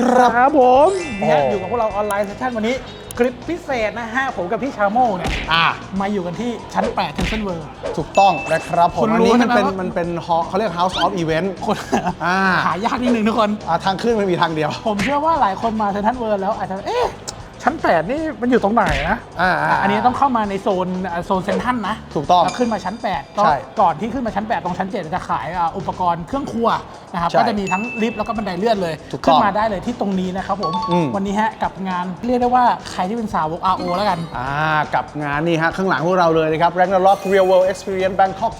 ครับครับผมเนี่ยโอ้อยู่กับพวกเราออนไลน์เซสชั่นวันนี้ คลิปพิเศษนะฮะผมกับพี่ชาโมเนี่ยอ่า มาอยู่กันที่ชั้น8 t e n s i o n World ถูกต้องนะครับผคุมณอันรู้นี้ใช่มันไหมเป็นว่ามั มันเป็น hall เขาเรียก House of Event คนอ่าหายากนิดนึงทุกคน อ่าทางขึ้นมันมีทางเดียว ผมเชื่อว่าหลายคนมาเซนทันเวิร์แล้วอาจจะ เอ๊ะ ชั้น 8 นี่มันอยู่ตรงไหนนะอ่าอ่าอันนี้ต้องเข้ามาในโซนอ่าโซนเซนทันนะถูกต้องแล้วขึ้นมาชั้น 8 ก็ใช่ก่อนที่ขึ้นมาชั้น 8 ตรงชั้น 7 จะขายอ่าอุปกรณ์เครื่องครัวนะครับใช่ก็จะมีทั้งลิฟต์แล้วก็บันไดเลื่อนเลย ถูกต้องขึ้นมาได้เลยที่ตรงนี้นะครับผม อืม วันนี้ฮะกับงานเรียกได้ว่าใครที่เป็นสาวก RO แล้วกัน อ่ากับงานนี่ฮะ ข้างหลังพวกเราเลยนะครับ Ragnarok Real World Experience Bangkok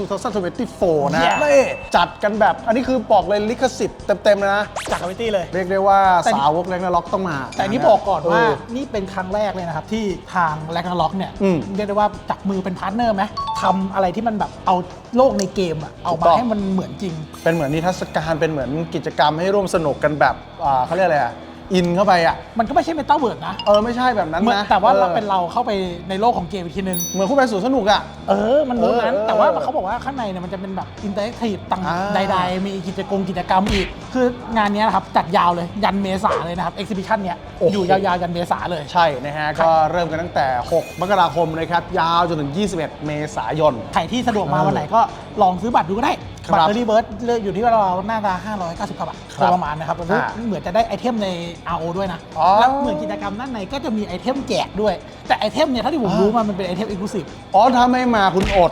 2024 นะ Yeah นี่จัดกันแบบ อันนี้คือบอกเลยลิขสิทธิ์เต็มๆนะ จากกวิตี้เลย เรียกได้ว่าแต่นี่ สาวก Ragnarok ต้องมาแต่นี่บอกก่อนว่าเนี่เป็นครั้งแรกเลยนะครับ ที่ทางแลกนาล็อกเนี่ยอืมเรียกได้ว่าจับมือเป็นพาร์ทเนอร์ไหมทำอะไรที่มันแบบเอาโลกในเกมอะเอาถูกมาต้อง ให้มันเหมือนจริง เป็นเหมือนนิทรรศการเป็นเหมือนกิจกรรมให้ร่วมสนุกกันแบบอ่าเขาเรียกอะไรอะ อินเข้าไปอะ มันก็ไม่ใช่เมตาเวิร์ดนะเออไม่ใช่แบบนั้นเหมือนนะแต่ว่าออเราเป็นเราเข้าไปในโลกของเกมอีกทีนึง เหมือนคุณไปสวนสนุกอะ เออ มันรู้นั้น เออแต่ว่าเขาบอกว่าข้างในเนี่ยมันจะเป็นแบบอินเตอร์แอคทีฟต่างอ่า ใดๆ มีกิจกรรมกิจกรรมอีก คืองานเนี้ยนะครับ จัดยาวเลย ยันเมษาเลยนะครับ เอ็กซิบิชันเนี้ยอยู่ยาวๆ ยันเมษาเลย ใช่นะฮะ ก็เริ่มกันตั้งแต่ 6 มกราคมนะครับ ยาวจนถึง 21 เมษายน ใครที่สะดวกมาเออวันไหนก็ลองซื้อบัตรดูก็ได้ ครับบัตรเอ r รี่เบิร์ดอยู่ที่เราหน้าตา590กว่าบาทครับประมาณนะครับแล้วอ่า เหมือนจะได้ไอเทมใน RO ด้วยนะ อ๋อ แล้วเหมือนกิจกรรมด้านในก็จะมีไอเทมแจกด้วย แต่ไอเทมเนี่ยถ้าที่ผมอ่ารู้รู้มามันเป็นไอเทมเอ็กซ์คลูซีฟ อ๋อถ้าไม่มาคุณอด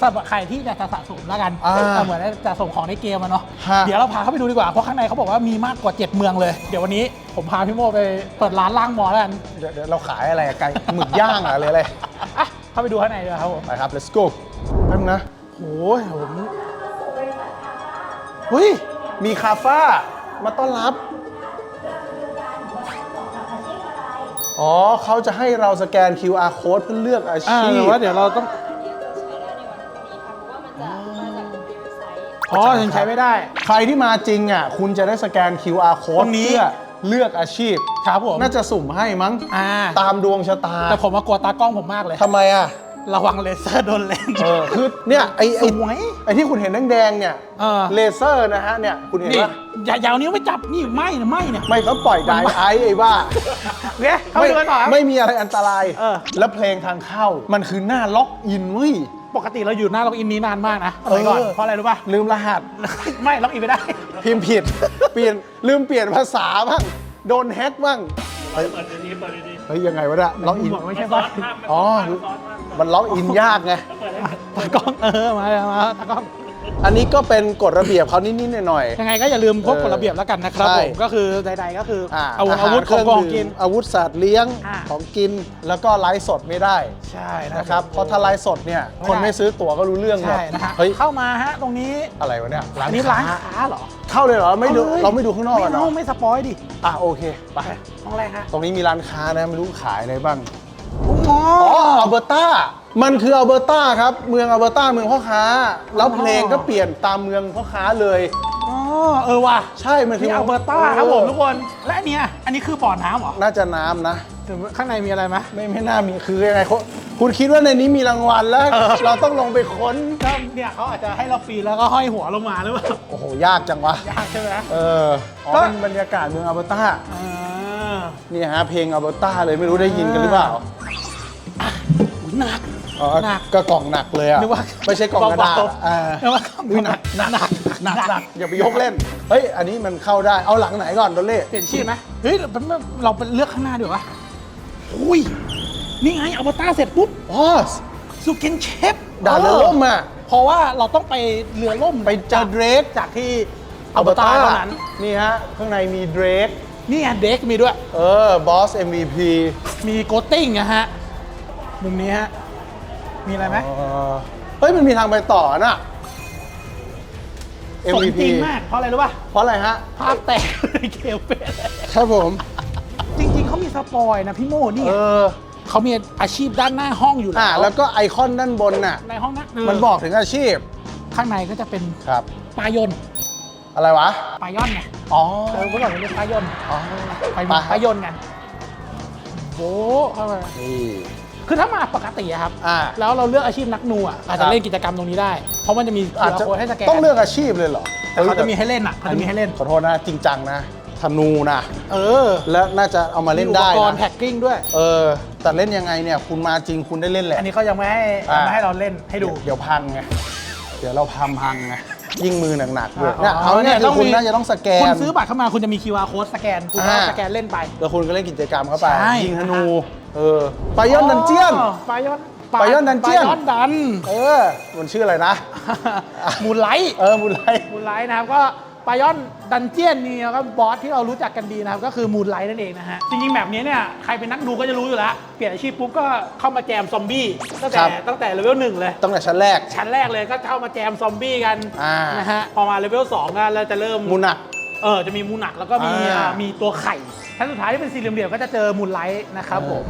สำหรับใครที่อยากจะสะสมแล้วกันอ่าแต่เหมือนจะส่งของในเกมอะเนาะ ฮะ เดี๋ยวเราพาเข้าไปดูดีกว่า เพราะข้างในเขาบอกว่ามีมากกว่า 7 เมืองเลย เดี๋ยววันนี้ผมพาพี่โมไปเปิดร้านล่างมอแล้วกันเดี๋ยวเดี๋ยวเราขายอะไรอะไก่หมึกย่างอะหรืออะไรอะเข้าไปดูข้างในเลยครับผมไปครับ let's go แป๊บนึงนะโอ้ยผมเฮ้ย มีคาฟ้ามาต้อนรับ อ๋อเขาจะให้เราสแกน QR code เพื่อเลือกอาอ่าชีพแต่ว่าเดี๋ยวเราต้อง อ๋อยังใช้ไม่ได้ ใครที่มาจริงอะคุณจะได้สแกน QR ต code รงนี้ เพื่อเลือกอาชีพ ครับผม น่าจะสุ่มให้มั้ง อ่า ตามดวงชะตาแต่ผมมากลัวตากล้องผมมากเลย ทำไมอะ ระวังเลเซอร์โดนเลนเออคือเนี่ยไอสไอวยไอที่คุณเห็นแดงๆเนี่ยเออเลเซอร์นะฮะเนี่ยคุณเห็นนี่ปะอย่าอย่าเอานิ้วไปจับนี่ไหมนะไหมเนี่ยไม่เขาปล่อยไดไอซ์ไอ้บ้าเนี่ยเข้าไปดูกันต่อครับ ไม่มีอะไรอันตราย เออ แล้วเพลงทางเข้ามันคือหน้าล็อกอินเว้ย ปกติเราอยู่หน้าล็อกอินนี้นานมากนะสมัยก่อนเออ เพราะอะไรรู้ป่ะ ลืมรหัส ไม่ล็อกอินไม่ได้ พิมพ์ผิด เปลี่ยนลืมเปลี่ยนภาษาบ้าง โดนแฮ็กบ้างเฮ้ยเฮ้ยยังไงวะเนี่ยล็อกอิน บอกไม่ใช่ป่ะอ๋อ มันล็อกอินยากไง ตากล้องเออ มามาตากล้อง อันนี้ก็เป็นกฎระเบียบเขานิดๆหน่อย ยังไงก็อย่าลืมพวกเออกฎระเบียบแล้วกันนะครับใช่ ผมก็คือใดๆก็คือๆอ่าอาวุธหอาวุธเคของรื่กองดื่มกิน อาวุธสัตว์เลี้ยงอ่า ของกินแล้วก็ไลฟ์สดไม่ได้ใช่นะครับ เพราะถ้าไลฟ์สดเนี่ยไม่ได้ คนไม่ซื้อตั๋วก็รู้เรื่องหมดใช่นะฮะเฮ้ยเข้ามาฮะตรงนี้อะไรวะเนี่ยอันนี้ร้านค้าเหรอเข้าเลยเหรอไม่ดูอลยเราไม่ดูข้างนอกกันเหรไม่อเอาไม่สปอยดิอะโอเคไปห้องแรกฮะ ตรงนี้มีร้านค้านะไม่รู้ขายอะไรบ้างโอ้โหอ๋ออัลเบอร์ตามันคืออัลเบอร์ตาครับ เมืองอัลเบอร์ตาเมืองพ่อค้า แล้วเพลงก็เปลี่ยนตามเมืองพ่อค้าเลย อ๋อเออว่ะใช่ มันคือที่อัลเบอร์ตาครับผมทุกคน และอันเนี้ยอันนี้คือบ่อน้ำเหรอ น่าจะน้ำนะถึงข้างในมีอะไรไหมไม่ไม่น่ามีคือยังไงคุณคุณคิดว่าในนี้มีรางวัลแล้วเออเราต้องลงไปค้นก็เนี่ยเขาอาจจะให้เราฟรีแล้วก็ห้อยหัวลงมาหรือเปล่า โอ้โห ยากจังวะ ยากใช่ไหมเอออ๋อก็เป็นบรรยากาศเมืองอัลเบอร์ตาอ่านี่ฮะเพลงอัลเบอร์ตาเลยไม่รู้ได้ยินกันหรือเปล่าอุ๊ย หนักอ๋อหนัก ก็กล่องหนักเลยอะนึกว่าไม่ใช่กล่องกระดาษเบาอ่าๆนึกว่าอุ๊ยหนักหนักหนักหนักหนักอย่าไปยกเล่น เฮ้ย อันนี้มันเข้าได้เอาหลังไหนก่อนโดเล่เปลี่ยนชื่อไหมเฮ้ยเราเราไปเลือกข้างหน้าดีกว่าอุ้ยนี่ไงอัลเบอร์ตาเสร็จปุ๊บอ๋อสุกินเชฟด่านเรือล่มอะเพราะว่าเราต้องไปเรือล่มไปเจอเดรกจากที่อัลเบอร์ตาเท่านั้นนี่ฮะข้างในมีเดรกนี่ไงเด็กมีด้วย เออบอส MVP มีโกตติ้งนะฮะ มุมนี้ฮะ มีอะไรไหมเออเฮ้ย มันมีทางไปต่อน่ะ สม MVP จริงมาก เพราะอะไรรู้ป่ะเพราะอะไรฮะ ภาพแตกในเกมเป็นครับผม จริง ๆเขามีสปอยนะพี่โมนี่เออ เขามีอาชีพด้านหน้าห้องอยู่อะแล้วแล้วก็ไอคอนด้านบนน่ะ ในห้องนั้นมันบอกถึงอาชีพ ข้างในก็จะเป็นครับ ปลายนต์อะไรวะ ปลายอนไงอ๋อ เออเมื่อก่อนเราเรียกปลายนต์อ๋อ ไปไป ปลายนต์กันโอ้เข้ามานี่ คือถ้ามาปกติอะครับ อ่า แล้วเราเลือกอาชีพนักนูอะอาจครัจะบเล่นกิจกรรมตรงนี้ได้ เพราะมันจะมีอาจจะโค้ดให้สแกนต้องเลือกอาชีพเลยเหรอแต่เขาจะมีให้เล่นอะเขาจะมีให้เล่น ขอโทษนะจริงจังนะถธนูนะ เออ และน่าจะเอามาเล่นได้มีอุปกรณ์นะแท็กกิ้งด้วย เออ แต่เล่นยังไงเนี่ย คุณมาจริงคุณได้เล่นแหละอันนี้เขายังไม่ให้อ่ายังไม่ให้เราเล่นให้ดู เดี๋ยวพังไง เดี๋ยวเราพามพังไง ยิ่งมือหนักๆด้วยอ่าเนี่ยเอาเนี่ยคือคุณน่าจะต้องสแกคุณนซื้อบัตรเข้ามาคุณจะมี QR code สแกน คุณก็อ่า สแกนเล่นไป แล้วคุณก็เล่นกิจกรรมเข้าไป ใช่ ยิงธนู เออไปย่อนดันเจียนปายอนปายอนดันเจียนปายอนดัน เออ มันชื่ออะไรนะ มูลไลท์เออบุญไร มูลไลท์นะครับก็ ปายอนดันเจียนนี่แล้วก็บอสที่เรารู้จักกันดีนะครับ ก็คือมูลไลท์นั่นเองนะฮะ จริงๆแบบนี้เนี่ย ใครเป็นนักดูก็จะรู้อยู่แล้ว เปลี่ยนอาชีพปุ๊บก็เข้ามาแจมซอมบี้ตั้งแต่ตั้งแต่เลเวลหนึ่งเลย ตั้งแต่ชั้นแรก ชั้นแรกเลยก็เข้ามาแจมซอมบี้กันอ่าน นะฮะพอมาเลเวล2ก็เราจะเริ่ม มูหนัก เออ จะมีมูหนักแล้วก็มีอ่าอ่ามีตัวไข่ชั้นสุดท้ายที่เป็นสี่เหลี่ยมๆก็จะเจอมูลไลท์นะครับเออผม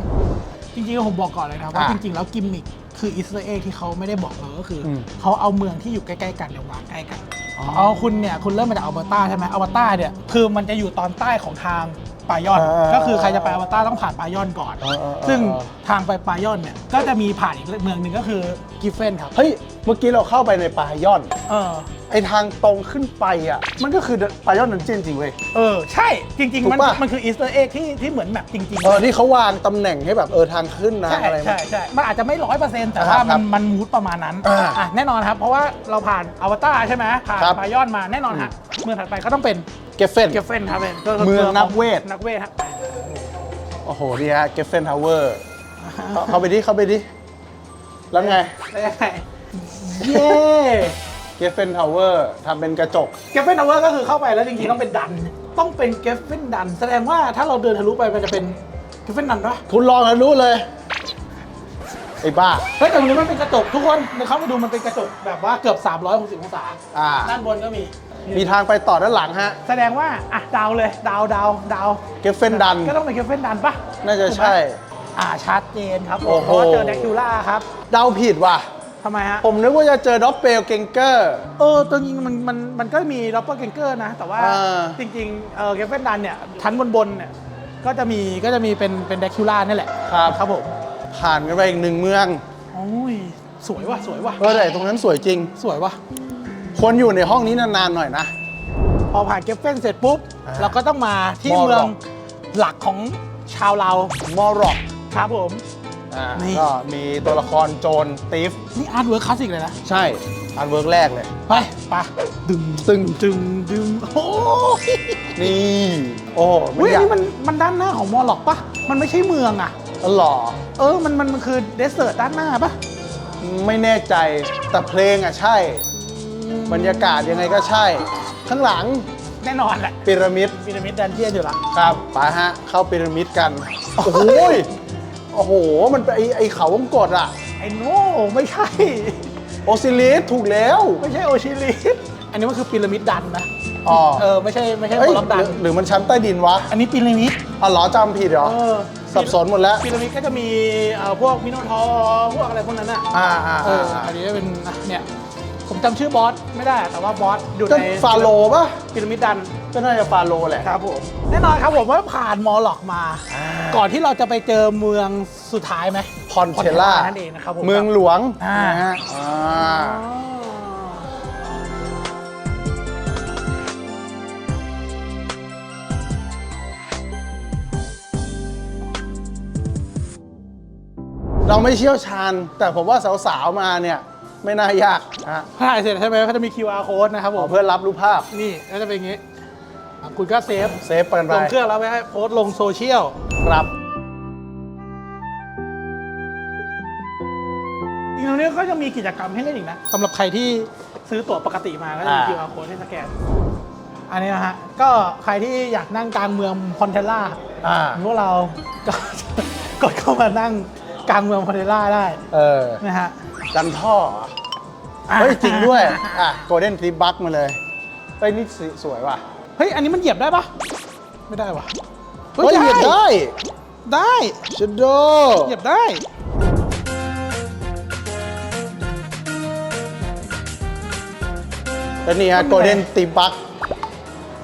จริงๆผมบอกก่อนเลยนะครับว่าอะจริงๆ แล้วกิมมิค คืออิสราเอลที่เขาไม่ได้บอกเราก็คืออมเขาเอาเมืองที่อยู่ใกล้ๆกันเนี่ยวางใกล้กันอ๋อ เอาคุณเนี่ยคุณเริ่มมาจากอัลเบอร์ตาใช่ไหมอัลเบอร์ตาเนี่ยคือมันจะอยู่ตอนใต้ของทางปายอน เออก็คือใครจะไปอัลเบอร์ตาต้องผ่านปายอนก่อน เออเออเออ ซึ่งทางไปปายอนเนี่ยก็จะมีผ่านอีกเมืองหนึ่งก็คือกิฟเฟนครับ เฮ้ย เมื่อกี้เราเข้าไปในปายอน เออ ไอทางตรงขึ้นไปอะ มันก็คือปายอนดันเจียนจริงเว้ย เออ ใช่ จริง ถูๆ กมันปะ มันคืออีสเตอร์เอ็กที่ที่เหมือนแมปจริงๆ เออที่เขาวางตำแหน่งให้แบบเออทางขึ้นนะใช่อะไรใช่ใช่มันอาจจะไม่ร้อยเปอร์เซ็นต์แต่ครัว่าบครัมันบมันมูดประมาณนั้นอ่าอะแน่นอนครับ เพราะว่าเราผ่านอวตารใช่ไหมผ่านครับปายอนมาแน่นอนฮะเมืองถัดไปก็ต้องเป็นเกฟเฟน เกฟเฟนครับเป็นเมืองนักเวท นักเวทครับโอ้โหดีฮะเกฟเฟนทาวเวอร์เข้าไปดิเข้าไปดิแล้วไง ได้ยังไง เย้เกฟเฟนทาวเวอร์ทำเป็นกระจก เกฟเฟนทาวเวอร์ก็คือเข้าไปแล้วจริงๆต้องเป็นดัน ต้องเป็นเกฟเฟนดัน แสดงว่าถ้าเราเดินทะลุไปมันจะเป็นเกฟเฟนดันปะคุณลองแล้วรู้เลย ไอ้บ้า เฮ้ยแต่ตรงนี้มันเป็นกระจกทุกคนเดี๋ยวเข้ามาดูมันเป็นกระจกแบบว่าเกือบ 360 องศาอ่า ด้านบนก็มี มีทางไปต่อด้านหลังฮะ แสดงว่าอะดาวเลยดาวดาวดาวเกฟเฟนดัน ก็ต้องเป็นเกฟเฟนดันปะน่าจะถูกไหมใช่อ่าชัดเจนครับผมโอ้โห เพราะว่าเจอแดคิวล่าครับ เดาผิดว่ะ ทำไมฮะ ผมนึกว่าจะเจอด็อปเปลเกงเกอร์ เออตัวจริงมันมันมันก็มีดับเบิลเกนเกอร์นะ แต่ว่าอ่าจริงๆเออเกฟเฟนดันเนี่ยชั้นบนบนๆเนี่ยก็จะมีก็จะมีเป็นเป็นแดคิวล่านี่แหละครับครับผมผ่านกันไปอีกหนึ่งเมืองโอ้ยสวยว่ะสวยว่ะเออแต่ตรงนั้นสวยจริง สวยว่ะ ควรอยู่ในห้องนี้นานๆหน่อยนะ พอผ่านเกฟเฟนเสร็จปุ๊บ อ่าเราก็ต้องมาที่มอร็อก เมืองหลักของชาวเรามอร็อกครับผม อ่านี่ ก็มีตัวละครโจรตีฟ นี่อาร์ตเวิร์คคลาสสิกเลยนะ ใช่อันเวิร์กแรกเลย ไปไปดึงตึงดึงดึงโอ้ยนี่ โอ้มัอุ้ยออันยากนี้มันมันด้านหน้าของมอลล็อกปะมันไม่ใช่เมืองอะอ๋อเหรอเออ มันมันมันคือเดสเซอร์ตด้านหน้าปะไม่แน่ใจแต่เพลงอะใช่ บรรยากาศยังไงก็ใช่ ข้างหลังแน่นอนแหละพีระมิดพีระมิดดันเจียนอยู่ละครับไปฮะเข้าพีระมิดกัน โอ้โหย โอ้โห มันเป็นไอไอเขาวงกดอะไอ้โน่ไม่ใช่ โอซิลิสถูกแล้ว ไม่ใช่โอชิลิสอันนี้มันคือพีระมิดดันนะอ๋อเออไม่ใช่ไม่ใช่เฮ้ยโบล็อกดัหนรือหรือมันชั้นใต้ดินวะอันนี้พีระมิดอ๋อเหรอจำผิดเหรอ เออสับสนหมดแล้ว พีระมิดก็จะมีเอ่อพวกมิโนทอร์พวกอะไรพวกนั้นอะอ่าอ่าเอออ่า อันนี้เป็นอะเนี่ย ผมจำชื่อบอสไม่ได้ แต่ว่าบอสอยู่ก็ในฟาโลปะพีระมิดดัน ก็น่าจะฟาโลแหละ ครับผม แน่นอนครับผมว่าผ่านมอลล็อกมา อ่า ก่อนที่เราจะไปเจอเมืองสุดท้ายไหมพอนเทล่านั่นเองนะครับผม เมืองหลวงอ่า นะฮะอ่าเราไม่เชี่ยวชาญ แต่ผมว่าสาวๆมาเนี่ย ไม่น่ายากนะฮะถ่ายเสร็จใช่ไหมเขาจะมี QR code นะครับผขอมเพื่อรับรูปภาพนี่ก็จะเป็นอย่างนี้อะคุณก็เซฟเซฟกันไปลงเครื่องแล้วไปให้โพสต์ลงโซเชียล ครับอีกตรงนี้ก็จะมีกิจกรรมให้เล่นอีกนะสำหรับใครที่ซื้อตั๋วปกติมาก็จะมีอ่า QR code ให้สแกน อันนี้นะฮะ ก็ใครที่อยากนั่งกลางเมืองพอนเทล่าอ่า พวกเราก็ กดเข้ามานั่ง กลางเมืองพอนเทล่าได้เออนะฮะกันท่อเหรอเฮ้ยจริงด้วย อะโกลเด้นทริปบัคมาเลย เฮ้ยนี่สสวยว่ะ เฮ้ย อันนี้มันเหยียบได้ปะไม่ได้วะเฮ้ยเหยียบได้ได้ชโดเหยียบได้ แล้วนี่ฮะโกลเด้นทริปบัค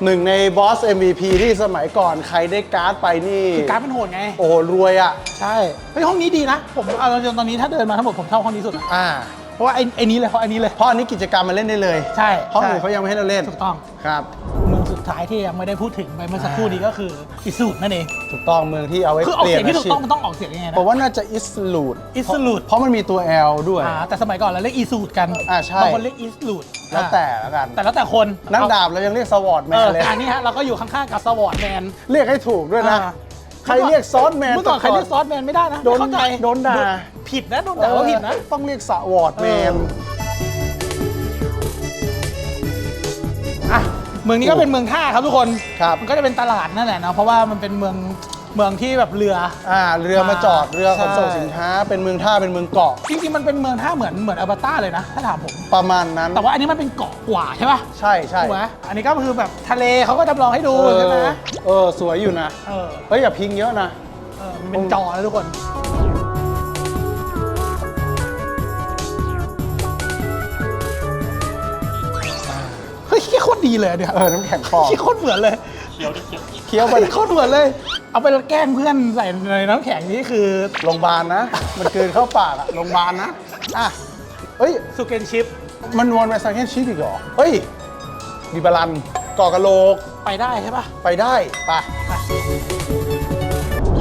หนึ่งในบอส MVP ที่สมัยก่อนใครได้การ์ดไปนี่ คือการดมันโหดไง โอ้โหรวยอะ ใช่เฮ้ยห้องนี้ดีนะ ผมเอาจนตอนนี้ถ้าเดินมาทั้งหมดผมชอบห้องนี้สุดอะอ่า เพราะว่าไอ้ไอ้นี้เลยเพราะไอ้นี้เลย เพราะอันนี้กิจกรรมมันเล่นได้เลย ใช่ห้องใช่อื่นเขายังไม่ให้เราเล่นถูกต้อง ครับเมืองสุด ท้ายที่ยังไม่ได้พูดถึงไปเมื่อสักครู่นี้ก็คืออิสูดนั่นเอง ถูกต้องเมืองที่เอาไว้คือออกเปลี่ยเสีนยงที่ถูกอาชีพต้องมันต้องออกเสียงยังไงผมนะว่าน่าจะอิสลูด Isolute เพราะมันมีตัว L ด้วย อ่าแต่สมัยก่อนเราเรียกอีสูดกันอ่าใช่ บางคนเรียกอีสูดแล้วแต่ละกัน แต่แล้วแต่คนนักเอดาบเรายังเรียกสวอตแมเอนอเลยอันนี้ฮะเราก็อยู่ข้างๆกับสวอตแมน เรียกให้ถูกด้วยนะ อ่า ใครเรียกซอสแมนเมื่อก่อนใครเรียกซอสแมนไม่ได้นะโดนไม่เข้าใจโดนด่าผิดนะโดนด่าว่าผิดนะเออต้องเรียกสวอตแมนอะ เมืองนี้ก็เป็นเมืองท่าครับทุกคน ครับ มันก็จะเป็นตลาดนั่นแหละเนาะ เพราะว่ามันเป็นเมืองเมืองที่แบบเรือ อ่าเรือมาจอดเรือขนส่งใช่ สินค้า เป็นเมืองท่าเป็นเมืองเกาะจริงๆมันเป็นเมืองท่าเหมือนเหมือนอัลบาต้าเลยนะ ถ้าถามผม ประมาณนั้นแต่ว่าอันนี้มันเป็นเกาะกว่าใช่ป่ะใช่ใช่ถูกไหมอันนี้ก็คือแบบทะเลเขาก็จำลองให้ดูเอใช่ไหมอเออสวยอยู่นะเออเฮ้ยอย่าพิงเยอะนะ เออมันเป็นจอแล้วทุกคน โคตรดีเลยเนี่ยเออน้ำแข็งปลอมโคตรเหมือนเลยเคี้ยวไปโคตรเหมือนเลย เอาไปแกล้งเพื่อนใส่ในน้ำแข็งนี่คือโรงพยาบาลนะ มันเกินเข้าปากอะโรงพยาบาลนะอะเฮ้ยสุเกนชิปมันวนไปซังเคนชิปอีกเหรอเฮ้ยดีบาลันก่อกะโหลกไปได้ใช่ป่ะไปได้ไปะ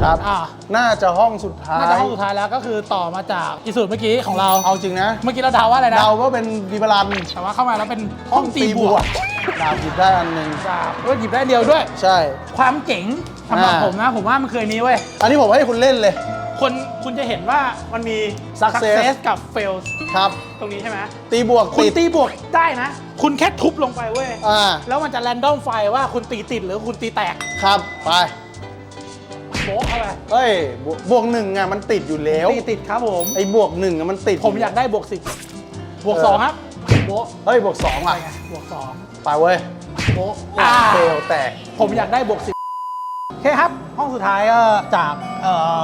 ครับอ่าน่าจะห้องสุดท้ายน่าจะห้องสุดท้ายแล้วก็คือต่อมาจากอีสูตรเมื่อกี้ของเรา เอาจริงนะ เมื่อกี้เราเดาว่าอะไรนะ เดาว่าเป็นดีบาลัน แต่ว่าเข้ามาแล้วเป็นห้องตีบวกดาวหยิบได้อันหนึ่งดาบก็หยิบได้เดียวด้วย ใช่ ความเจ๋งสำหรับอ่าผมนะ ผมว่ามันเคยนี้เว้ย อันนี้ผมให้คุณเล่นเลย คนคุณจะเห็นว่ามันมี Success กับ fail ครับ ตรงนี้ใช่ไหมตีบวกคุณติดตีบวกได้นะ คุณแค่ทุบลงไปเว้ยอ่าแล้วมันจะ r รนดอมไฟว่าคุณตีติดหรือคุณตีแตก ครับ ไป โบ๊ะเข้าไปเฮ้ยบวกบวกหนึ่งอะมันติดอยู่แล้ว ตีติดครับผม ไอ้บวกหนึ่งอะมันติดผมอยากได้บวกสิบวกสองครับโบ๊ะเฮ้ยบวกสองไปอะไงบวกสองไปเว้ยโบ๊ะเฟลแตกผมอยากได้บวกสิบโอเคครับ ห้องสุดท้ายก็จากเอ่อ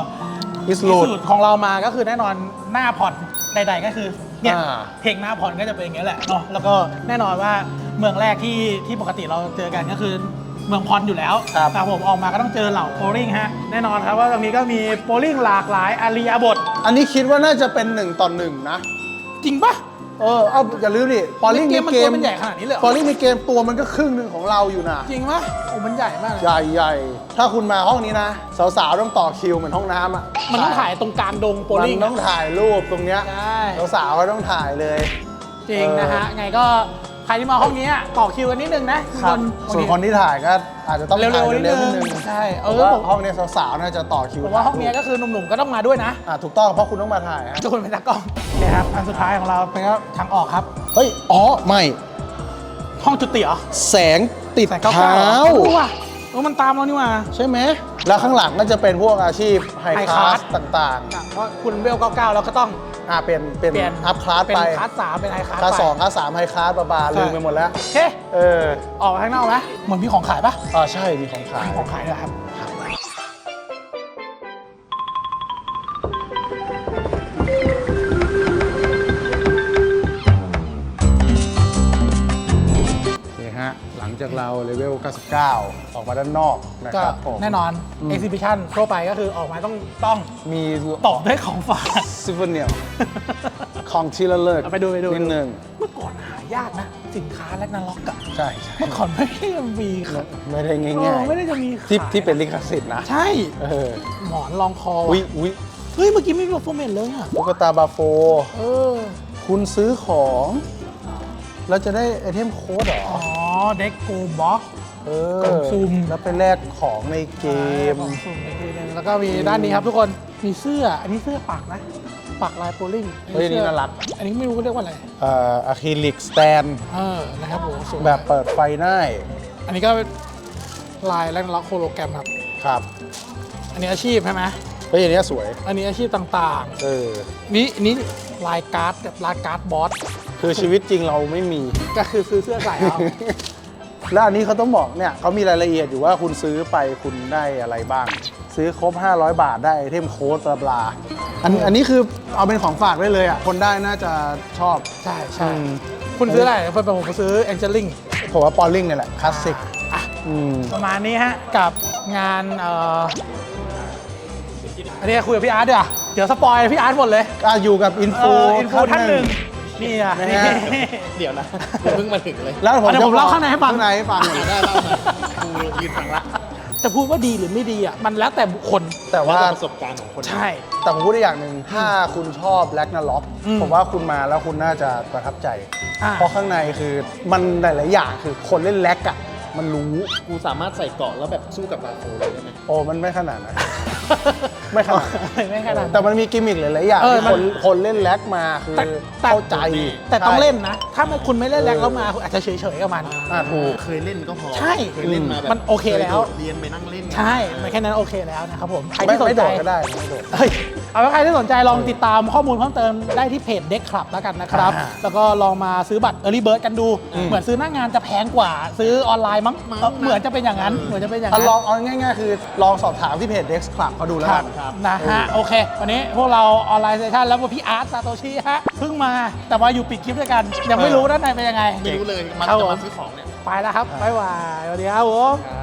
อิสที่ลูดสุดของเรามาก็คือแน่นอนหน้าผ่อนใด ๆ ก็คือเนี่ยอ่า เพลงหน้าผ่อนก็จะเป็นอย่างนี้ยแหละเนาะแล้วก็แน่นอนว่าเมืองแรกที่ที่ปกติเราเจอกันก็คือ เมืองพรอยู่แล้วครับ แต่ผมออกมาก็ต้องเจอเหล่าโปลิงฮะ แน่นอนครับว่าตรงนี้ก็มีโปลิงหลากหลายอาริยาบท อันนี้คิดว่าน่าจะเป็นหนึ่งต่อหนึ่งนะ จริงปะ เออ เอาอย่าลืมดิปอลลิ่งเกในมมันเกตัวมมันใหญ่ขนาดนี้เลยเหรอ ปอลลิ่งในเกมตัวมันก็ครึ่งหนึ่งของเราอยู่นะจริงปะโอ้มันใหญ่มากเลยใหญ่ใหญ่ถ้าคุณมาห้องนี้นะ สาวๆต้องต่อคิวเหมือนห้องน้ำอะมันต้องถ่ายตรงกลางดงโปลิงมันต้องถ่ายรูปตรงเนี้ยใช่ สาวๆก็ต้องถ่ายเลย จริงนะฮะ ไงก็ ใครที่มาห้องนี้อะต่อคิวกันนิดนึงนะทุกครันบส่วนคนที่ถ่ายก็อาจจะต้องเร็วๆถ่ายนิดเร็วๆนึนิงดนึงใช่เพเอราะอว่าผมห้องเนี้ยสาวๆน่าจะต่อคิวผมว่าห้องนี้ก็คือหนุ่มๆก็ต้องมาด้วยนะอะถูกต้องเพราะคุณต้องมาถ่ายฮะทุกคนเป็นตากล้องโอเคครับอันสุดท้ายของเราเป็นก็ทางออกครับ เฮ้ยอ๋อไม่ห้องจุติเหรอแสงติดแต่เก้าเท้า รู้ว่ะเออมันตามเรานี่ว่า ใช่ไหม แล้วข้างหลังก็จะเป็นพวกอาชีพไฮ High คลา class สต่างเพราะคุณเวล99 แล้วก็ต้องๆ อะเป็นเป็นเปลี่ยนอัพคลาสเป็นไปคลาสสามเป็นไฮคลาสคลาสไปสองคลาสสามไฮคลาสบาบาใช่ลืมไปหมดแล้วโอเคเออ ออกไปข้างนอกไหมเหมือนมีของขายปะอ่าใช่มีของขายมีของขายด้วยครับ เราเลเวล 99 ออกมาด้านนอกนะก็ครับผม แน่นอน อืม exhibition ทั่วไปก็คือออกมาต้องต้องมีตอบด้วยของฝาก ซิฟเนียของที่ระเลิกเอาไปดูไปดูนิดนึงเมื่อก่อนหายากนะ สินค้าแลกนาล็อกอะใช่ใช่เมื่อก่อนไม่ได้มีขายไม่ได้ง่เอายอไม่ได้จะมีๆ ที่ขายที่เป็นลิขสิทธิ์นะ ใช่เออหมอนรองคออุ้ยว่ะอุ้ยเฮ้ย เมื่อกี้ไม่มีโฟเมนเลยอะตุ๊กตาบาโฟ เออ คุณซื้อของ แล้วจะได้ไอเทมโค้ดเหรอ อ๋อ เด็กโกบ็อก เอกล่อองซุ่ม แล้วไปแลกของในเกมสุ่มอีกทีหนึงแล้วก็มีด้านนี้ครับทุกคน มีเสื้อ อันนี้เสื้อปักนะ ปักลายโปลิงเฮ้ยนี่สื้อน่ารัก อันนี้ไม่รู้เขาเรียกว่าอะไร เอ่ออะคริลิกสแตนเออ นะครับผมสวยแบบเปิดไฟได้อันนี้ก็ลายแลกนาล็อกโฮโลแกรมครับ ครับ อันนี้อาชีพใช่ไหมเฮ้ยอันเนี้ยสวย อันนี้อาชีพต่างเออ ๆ นี่นี่ลายการ์ดแบบลายการ์ดบอส คือชีวิตจริงเราไม่มี ก็คือซื้อเสื้อใส่เอา แล้วอันนี้เขาต้องบอกเนี่ยเขามีรายละเอียดอยู่ว่าคุณซื้อไปคุณได้อะไรบ้าง ซื้อครบ 500 บาทได้ไอเทมโค้ดบลาบลาอันอันนี้คือเอาเป็นของฝากได้เลยอะ คนได้น่าจะชอบ ใช่ใช่อืม คุณซื้ออะไรเพื่อนผมซื้อแองเจลิงผมว่าปอลลิงเนี่ยแหละคลาสสิกอะ อืม ประมาณนี้ฮะ กับงานเอ่อ อันนี้คุยกับพี่อาร์ตดีกว่าเดี๋ยวสปอยพี่อาร์ตหมดเลยอะอยู่กับอินเอฟูออินฟูท่านหนึ่งนี่อะนะนี่ฮะเดี๋ยวนะอย่าเพิ่งมาถึงเลยแล้วผมเดี๋ยวจะผมเล่าข้างในให้ฟังข้างในให้ฟังหน่อยได้เล่ามากูยืนฟังละจะพูดว่าดีหรือไม่ดีอะมันแล้วแต่บุคคลแต่ว่าแล้วประสบการณ์ของคนใช่ แต่ผมพูดได้อย่างหนึ่งถ้าคุณชอบแลกนาล็อกอืมผมว่าคุณมาแล้วคุณน่าจะประทับใจอ่าเพราะข้างในคือมันหลาย ๆ อย่างคือคนเล่นแลกอะมันรู้ กูสามารถใส่เกราะแล้วแบบสู้กับบาโคเลยได้ไหมโอ้มันไม่ขนาดนั้น ไม่ขนาดนั้นไม่ขนาดนั้นแต่มันมีกิมมิคหลายๆอย่างเออที่มัคนนคนเล่นแลกมาคือแต่แต่ เข้าใจแต่ต้องใช่เล่นนะ ถ้าไม่คุณไม่เล่นแรงแล้วมาคุณอาจจะเฉยๆกับมัน อ่าถูก เคยเล่นก็พอใช่เคยเล่นมาแบบมันโอเคแล้ว ยโดดเรียนไปนั่งเล่นใช่มันแค่นั้นโอเคแล้วนะครับผม ใครไม่ที่สนไม่ใจโดดก็ได้ไม่โดดเฮ้ยเอาไว้ใครที่สนใจลองติดตามข้อมูลเพิ่มเติมได้ที่เพจ Deck Club แล้วกันนะครับ อ่าแล้วก็ลองมาซื้อบัตร Early Bird กันดู เหมือนซื้อหน้างานจะแพงกว่า ซื้อออนไลน์มั้งเออเหมือนจะเป็นอย่างนั้น เหมือนจะเป็นอย่างอะนั้น ลองเอาง่ายๆ คือลองสอบถามที่เพจ Dex Club เขาดูแล้วครักับนครับ นะฮะ โอเค วันนี้พวกเราออนไลน์เซสชันแล้วก็พี่อาร์ตซาโตชิฮะเพิ่งมาแต่ว่าอยู่ปิดคลิปด้วยกัน ยังไม่รู้ด้านในเป็นยังไง ไม่รู้เลย มันครับจะผมมาซื้อของเนี่ย ไปแล้วครับบ๊ายบายสวัสดีครับผมครับ